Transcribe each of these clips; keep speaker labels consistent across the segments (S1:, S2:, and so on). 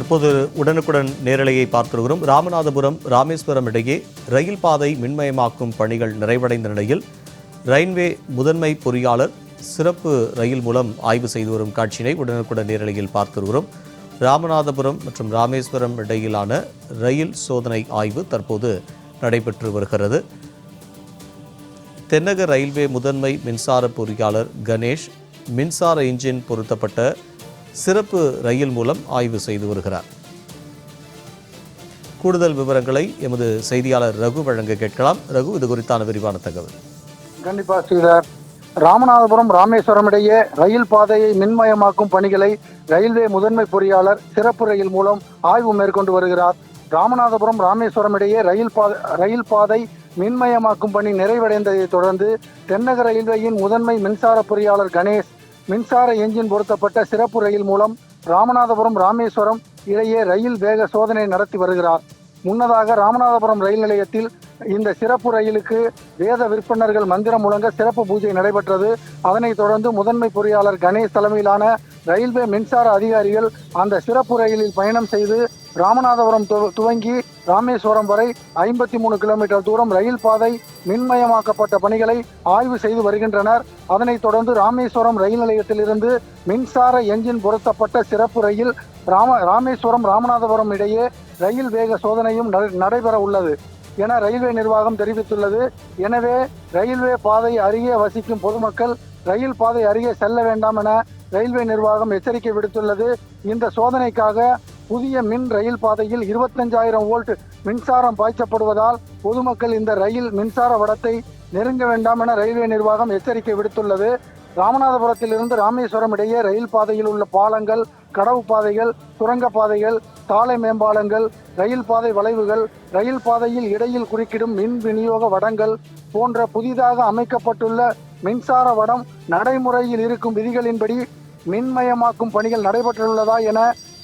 S1: தற்போது உடனுக்குடன் நேரலையை பார்த்திருக்கிறோம் ராமநாதபுரம் ராமேஸ்வரம் இடையே ரயில் பாதை மின்மயமாக்கும் பணிகள் நிறைவடைந்த நிலையில் ரயில்வே முதன்மை பொறியாளர் சிறப்பு ரயில் மூலம் ஆய்வு செய்து வரும் காட்சியினை உடனுக்குடன் நேரலையில் பார்த்திருக்கிறோம் ராமநாதபுரம் மற்றும் ராமேஸ்வரம் இடையிலான ரயில் சோதனை ஆய்வு தற்போது நடைபெற்று வருகிறது. தென்னக ரயில்வே முதன்மை மின்சார பொறியாளர் கணேஷ் மின்சார இன்ஜின் பொருத்தப்பட்ட சிறப்பு ரயில் மூலம் ஆய்வு செய்து வருகிறார். கூடுதல் விவரங்களை எமது செய்தியாளர் ரகு வழங்க கேட்கலாம். ரகு இது குறித்தான விரிவான தகவல்.
S2: கண்டிப்பா ஸ்ரீதர். ராமநாதபுரம் ராமேஸ்வரம் இடையே ரயில் பாதையை மின்மயமாக்கும் பணிகளை ரயில்வே முதன்மை பொறியாளர் சிறப்பு ரயில் மூலம் ஆய்வு மேற்கொண்டு வருகிறார். ராமநாதபுரம் ராமேஸ்வரம் இடையே ரயில் பாதை ரயில் பாதை மின்மயமாக்கும் பணி நிறைவடைந்ததை தொடர்ந்து தென்னக ரயில்வேயின் முதன்மை மின்சார பொறியாளர் கணேஷ் மின்சார எஞ்சின் பொருத்தப்பட்ட சிறப்பு ரயில் மூலம் ராமநாதபுரம் ராமேஸ்வரம் இடையே ரயில் வேக சோதனை நடத்தி வருகிறார். முன்னதாக ராமநாதபுரம் ரயில் நிலையத்தில் இந்த சிறப்பு ரயிலுக்கு வேத விற்பனர்கள் மந்திரம் முழங்க சிறப்பு பூஜை நடைபெற்றது. அதனைத் தொடர்ந்து முதன்மை பொறியாளர் கணேஷ் தலைமையிலான ரயில்வே மின்சார அதிகாரிகள் அந்த சிறப்பு ரயிலில் பயணம் செய்து ராமநாதபுரம் துவங்கி ராமேஸ்வரம் வரை ஐம்பத்தி மூணு கிலோமீட்டர் தூரம் ரயில் பாதை மின்மயமாக்கப்பட்ட பணிகளை ஆய்வு செய்து வருகின்றனர். அதனைத் தொடர்ந்து ராமேஸ்வரம் ரயில் நிலையத்திலிருந்து மின்சார என்ஜின் பொருத்தப்பட்ட சிறப்பு ரயில் ராம ராமேஸ்வரம் ராமநாதபுரம் இடையே ரயில் வேக சோதனையும் நடைபெற உள்ளது என ரயில்வே நிர்வாகம் தெரிவித்துள்ளது. எனவே ரயில்வே பாதை அருகே வசிக்கும் பொதுமக்கள் ரயில் பாதை அருகே செல்ல வேண்டாம் என ரயில்வே நிர்வாகம் எச்சரிக்கை விடுத்துள்ளது. இந்த சோதனைக்காக புதிய மின் ரயில் பாதையில் இருபத்தஞ்சாயிரம் வோல்ட் மின்சாரம் பாய்ச்சப்படுவதால் பொதுமக்கள் இந்த ரயில் மின்சார வடத்தை நெருங்க வேண்டாம் என ரயில்வே நிர்வாகம் எச்சரிக்கை விடுத்துள்ளது. ராமநாதபுரத்திலிருந்து ராமேஸ்வரம் இடையே ரயில் பாதையில் உள்ள பாலங்கள் கடவு பாதைகள் சுரங்க பாதைகள் சாலை மேம்பாலங்கள் ரயில் பாதை வளைவுகள் ரயில் பாதையில் இடையில் குறுக்கிடும் மின் விநியோக வடங்கள் போன்ற புதிதாக அமைக்கப்பட்டுள்ள மின்சார வடம் நடைமுறையில் இருக்கும் விதிகளின்படி மின்மயமாக்கும் பணிகள் நடைபெற்றுள்ளதா என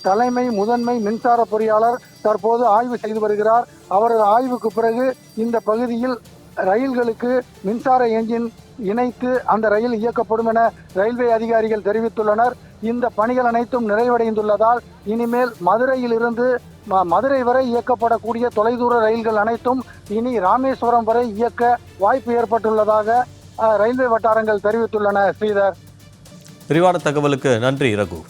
S2: தலைமை முதன்மை மின்சார பொறியாளர் தற்போது ஆய்வு செய்து வருகிறார். அவரது ஆய்வுக்கு பிறகு இந்த பகுதியில் ரயில்களுக்கு மின்சார என்ஜின் இணைத்து அந்த ரயில் இயக்கப்படும் என ரயில்வே அதிகாரிகள் தெரிவித்துள்ளனர். இந்த பணிகள் அனைத்தும் நிறைவடைந்துள்ளதால் இனிமேல் மதுரையிலிருந்து ம- மதுரை வரை இயக்கப்படக்கூடிய தொலைதூர ரயில்கள் அனைத்தும் இனி ராமேஸ்வரம் வரை இயக்க வாய்ப்பு ஏற்பட்டுள்ளதாக ரயில்வே வட்டாரங்கள் தெரிவித்துள்ளன. ஸ்ரீதர்.
S1: விரிவான தகவலுக்கு நன்றி ரகு.